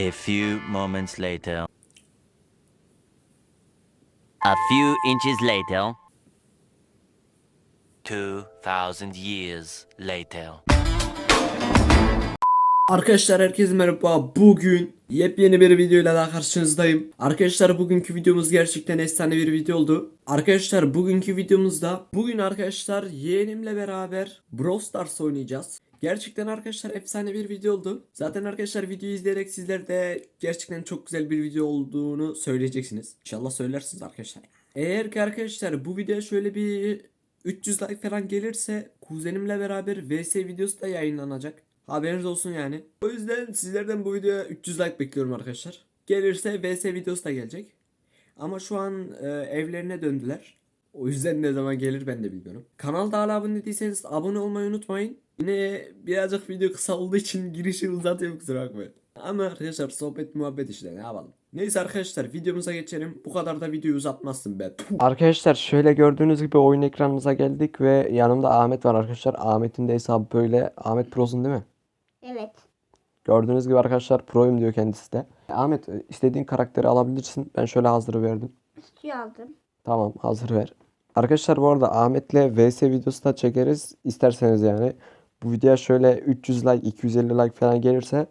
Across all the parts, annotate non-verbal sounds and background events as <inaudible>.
A few moments later. A few inches later. 2000 years later. Arkadaşlar herkese merhaba. Bugün yepyeni bir videoyla daha karşınızdayım. Arkadaşlar bugünkü videomuz gerçekten efsane bir video oldu. Arkadaşlar bugünkü videomuzda bugün arkadaşlar yeğenimle beraber Brawl Stars oynayacağız. Gerçekten arkadaşlar efsane bir video oldu. Zaten arkadaşlar videoyu izleyerek sizler de gerçekten çok güzel bir video olduğunu söyleyeceksiniz. İnşallah söylersiniz arkadaşlar. Eğer ki arkadaşlar bu videoya şöyle bir 300 like falan gelirse kuzenimle beraber VS videosu da yayınlanacak. Haberiniz olsun yani. O yüzden sizlerden bu videoya 300 like bekliyorum arkadaşlar. Gelirse VS videosu da gelecek. Ama şu an e, evlerine döndüler. O yüzden ne zaman gelir ben de bilmiyorum. Kanalda hala abone değilseniz abone olmayı unutmayın. Yine birazcık video kısa olduğu için girişi uzatıyorum kusura bakmayın. Ama arkadaşlar sohbet muhabbet işte ne yapalım. Neyse arkadaşlar videomuza geçelim. Bu kadar da videoyu uzatmazsın be. Puh. Arkadaşlar şöyle gördüğünüz gibi oyun ekranımıza geldik ve yanımda Ahmet var arkadaşlar. Ahmet'in de hesabı böyle. Ahmet Pro'sun değil mi? Evet. Gördüğünüz gibi arkadaşlar Pro'yum diyor kendisi de. Ahmet istediğin karakteri alabilirsin. Ben şöyle hazır verdim. Suyu aldım. Tamam hazır ver. Arkadaşlar bu arada Ahmet'le VS videosu da çekeriz isterseniz yani. Bu videoya şöyle 300 like 250 like falan gelirse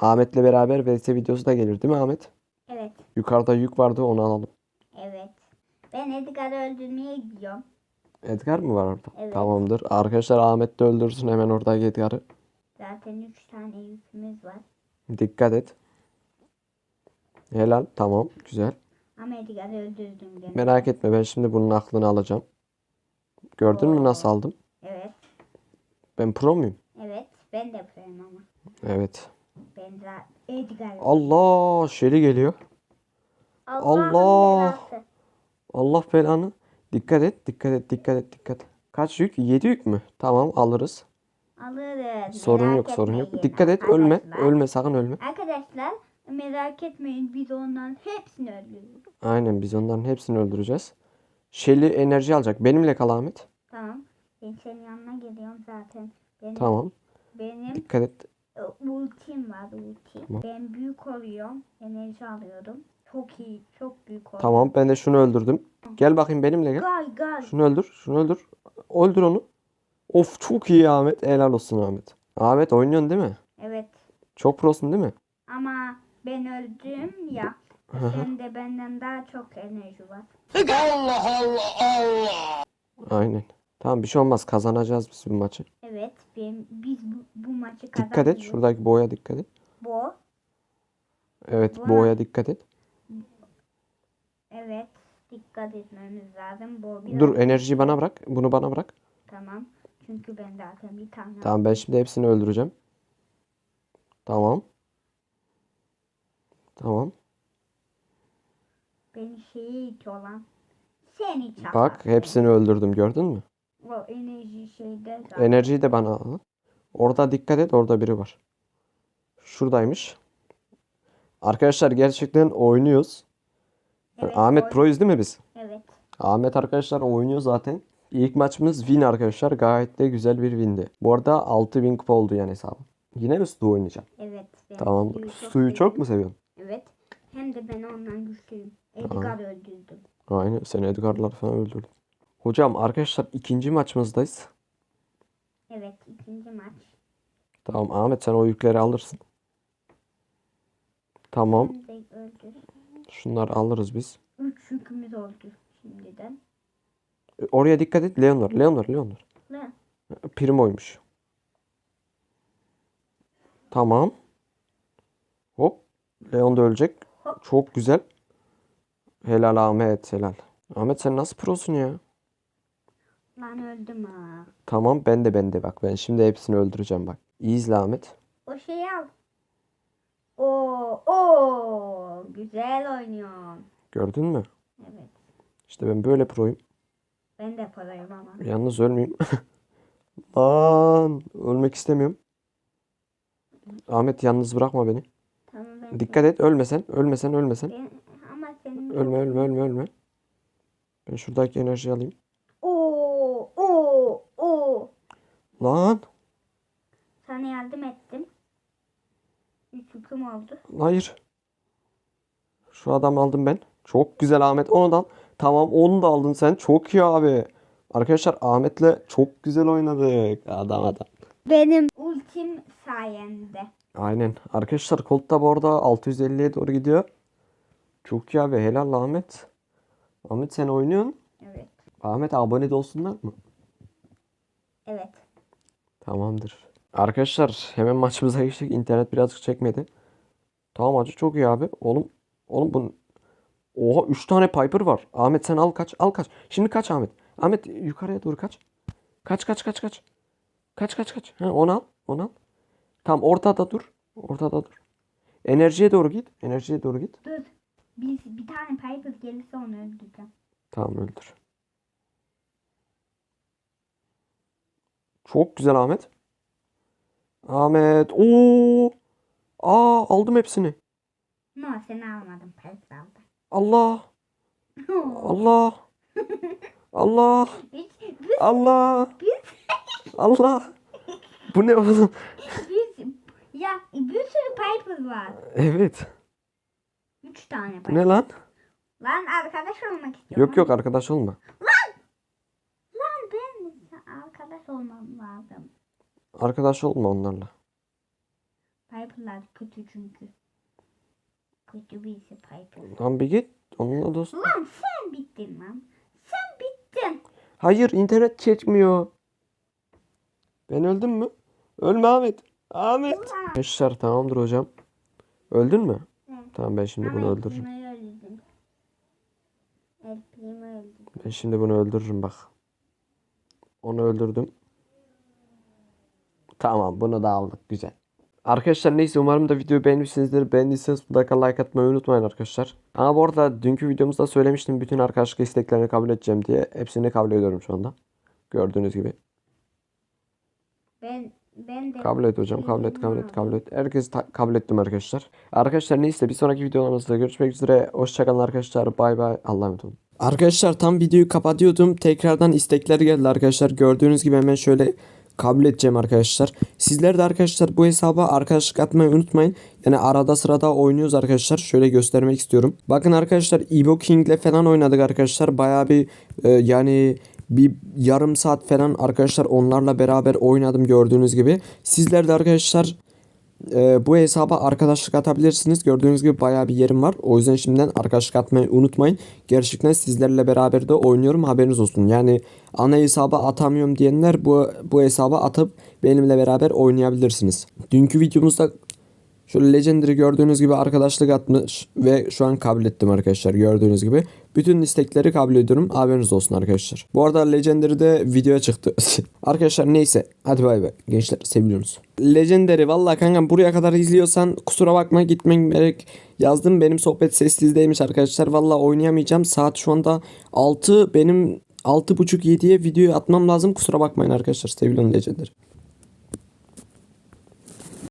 Ahmet'le beraber VS videosu da gelir değil mi Ahmet? Evet. Yukarıda yük vardı onu alalım. Evet. Ben Edgar'ı öldürmeye gidiyorum. Edgar mı var orada? Evet. Tamamdır. Arkadaşlar Ahmet de öldürsün hemen oradaki Edgar'ı. Zaten 3 tane yükümüz var. Dikkat et. Helal. Tamam. Güzel. Ama Edgar'ı öldürdüm gene. Merak etme ben şimdi bunun aklını alacağım. Gördün mü nasıl aldım? Evet. Ben pro muyum? Evet. Ben de yapıyorum ama. Evet. Ben zaten Edgar. Allah Şeli geliyor. Allah'ın Allah. belası. Allah belanı. Dikkat et. Dikkat et. Dikkat et. Dikkat. Kaç yük? 7 yük mü? Tamam alırız. Alırız. Sorun merak yok sorun yok. etmeyin Dikkat et ölme. arkadaşlar. Ölme sakın ölme. Arkadaşlar merak etmeyin biz onların hepsini öldürürüz. Aynen biz onların hepsini öldüreceğiz. Şeli enerji alacak. Benimle kal Ahmet. Tamam. Ben senin yanına geliyorum zaten. Benim, Tamam. Benim Dikkat et. e, ultim var ulti. Tamam. Ben büyük oluyorum. Enerji alıyorum. Çok iyi. Çok büyük oluyorum. Tamam ben de şunu öldürdüm. Gel bakayım benimle gel. Gel gel. Şunu öldür. Şunu öldür. Öldür onu. Of çok iyi Ahmet. Helal olsun Ahmet. Ahmet oynuyorsun değil mi? Evet. Çok prosun değil mi? Ama ben öldüm ya. Sen de benden daha çok enerji var. Aynen. Tamam bir şey olmaz. Kazanacağız biz bu maçı. Evet. Ben, biz bu, bu maçı Dikkat et. Şuradaki boya dikkat et. Bu. Evet Boya. boya dikkat et. Evet. Dikkat etmemiz lazım. Bu biraz... Dur enerjiyi bana bırak. Bunu bana bırak. Tamam. Çünkü ben zaten bir tane Tamam ben şimdi hepsini öldüreceğim. Tamam. Tamam. Ben şeyi hiç olan. Sen hiç Bak hepsini öldürdüm gördün mü? Enerji şeyde zaten. Enerjiyi de bana al. Orada dikkat et orada biri var. Şuradaymış. Arkadaşlar gerçekten oynuyoruz. Evet, Ahmet oy- Pro'yuz değil mi biz? Evet. Ahmet arkadaşlar oynuyor zaten. İlk maçımız win arkadaşlar. Gayet de güzel bir windi. Bu arada 6000 kupa oldu yani hesabım. Yine mi Stu oynayacağım? Evet. ben Tamam. suyu çok mu seviyorsun? Evet. Hem de ben ondan güçlüyüm. Edgar öldürdüm. Aynen. Sen Edgar'lar falan öldürdün. Hocam arkadaşlar ikinci maçımızdayız. Evet. ikinci maç. Tamam Ahmet sen o yükleri alırsın. Tamam. Şunları alırız biz. Üç yükümüz oldu şimdiden. E, Oraya dikkat et. Leon var. Leon var. Leon var. Ne? Primo'ymuş. Tamam. Hop. Leon da ölecek. Hop. Çok güzel. Helal Ahmet. Helal. Ahmet sen nasıl prosun ya? Lan öldüm ha. Tamam ben de ben de bak. Ben şimdi hepsini öldüreceğim bak. İyi izle Ahmet. O şeyi al. Oo, oo, güzel oynuyorsun. Gördün mü? Evet. İşte ben böyle proyum. Ben de parayım ama. Yalnız ölmeyeyim. <laughs> Lan ölmek istemiyorum. Ahmet yalnız bırakma beni. Tamam ben. Dikkat et ölmesen. Ölmesen ölmesen. Ben, ama senin Ölme ölme ölme ölme. Ben şuradaki enerjiyi alayım. Oo, oo, oo. Lan. Sana yardım ettim. Üç yüküm oldu. Hayır. Şu adam aldım ben. Çok güzel Ahmet. Onu da al. Tamam onu da aldın sen. Çok iyi abi. Arkadaşlar Ahmet'le çok güzel oynadık. Adam adam. Benim ultim sayende. Aynen. Arkadaşlar Colt da bu arada 650'ye doğru gidiyor. Çok iyi abi. Helal Ahmet. Ahmet sen oynuyorsun. Evet. Ahmet abone de olsunlar mı? Evet. Tamamdır. Arkadaşlar hemen maçımıza geçtik. İnternet birazcık çekmedi. Tamam acı çok iyi abi. Oğlum oğlum bu Oha 3 tane Piper var. Ahmet sen al kaç. Al kaç. Şimdi kaç Ahmet. Ahmet yukarıya doğru kaç. Kaç kaç kaç kaç. Kaç kaç kaç. Ha, onu al. Onu al. Tamam ortada dur. Ortada dur. Enerjiye doğru git. Enerjiye doğru git. Dur. Biz bir tane Piper gelirse onu öldüreceğim. Tamam öldür. Çok güzel Ahmet. Ahmet. Oo. Aa aldım hepsini. No seni almadım. Piper aldı. Allah. Allah. Allah. Allah. Allah. Bu ne oğlum? ya bir sürü Piper var. Evet. Üç tane Piper. ne lan? Lan arkadaş olmak istiyorum. Yok yok arkadaş olma. Lan ben arkadaş olmam lazım. Arkadaş olma onlarla. Piper'lar kötü çünkü. Kötü birisi Piper. Lan bir git. Onunla dost. Lan sen bittin lan. Sen bittin. Hayır internet çekmiyor. Ben öldüm mü? Ölme Ahmet. Ahmet. Arkadaşlar tamamdır hocam. Öldün mü? Evet. Tamam ben şimdi bunu öldürürüm. Ben şimdi bunu öldürürüm bak. Onu öldürdüm. Tamam bunu da aldık güzel. Arkadaşlar neyse umarım da videoyu beğenmişsinizdir. Beğendiyseniz mutlaka like atmayı unutmayın arkadaşlar. Ama bu arada dünkü videomuzda söylemiştim bütün arkadaşlık isteklerini kabul edeceğim diye. Hepsini kabul ediyorum şu anda. Gördüğünüz gibi. Ben ben de Kabul et hocam kabul et kabul et kabul et. Herkes kabul ettim arkadaşlar. Arkadaşlar neyse bir sonraki videolarımızda görüşmek üzere. Hoşçakalın arkadaşlar. Bay bay. Allah'a emanet olun. Arkadaşlar tam videoyu kapatıyordum. Tekrardan istekler geldi arkadaşlar. Gördüğünüz gibi hemen şöyle kabul edeceğim arkadaşlar. Sizler de arkadaşlar bu hesaba arkadaşlık atmayı unutmayın. Yani arada sırada oynuyoruz arkadaşlar. Şöyle göstermek istiyorum. Bakın arkadaşlar Evo King'le falan oynadık arkadaşlar. Bayağı bir e, yani bir yarım saat falan arkadaşlar onlarla beraber oynadım gördüğünüz gibi. Sizler de arkadaşlar e, bu hesaba arkadaşlık atabilirsiniz. Gördüğünüz gibi bayağı bir yerim var. O yüzden şimdiden arkadaşlık atmayı unutmayın. Gerçekten sizlerle beraber de oynuyorum haberiniz olsun. Yani ana hesaba atamıyorum diyenler bu bu hesaba atıp benimle beraber oynayabilirsiniz. Dünkü videomuzda Şöyle Legendary gördüğünüz gibi arkadaşlık atmış ve şu an kabul ettim arkadaşlar gördüğünüz gibi. Bütün istekleri kabul ediyorum. Haberiniz olsun arkadaşlar. Bu arada Legendary'de video çıktı. <laughs> arkadaşlar neyse. Hadi bay bay. Gençler seviyorsunuz. Legendary valla kanka buraya kadar izliyorsan kusura bakma gitmen gerek. Yazdım benim sohbet sessizdeymiş arkadaşlar. Valla oynayamayacağım. Saat şu anda 6 benim 6.30-7'ye videoyu atmam lazım. Kusura bakmayın arkadaşlar. Seviyorum Legendary.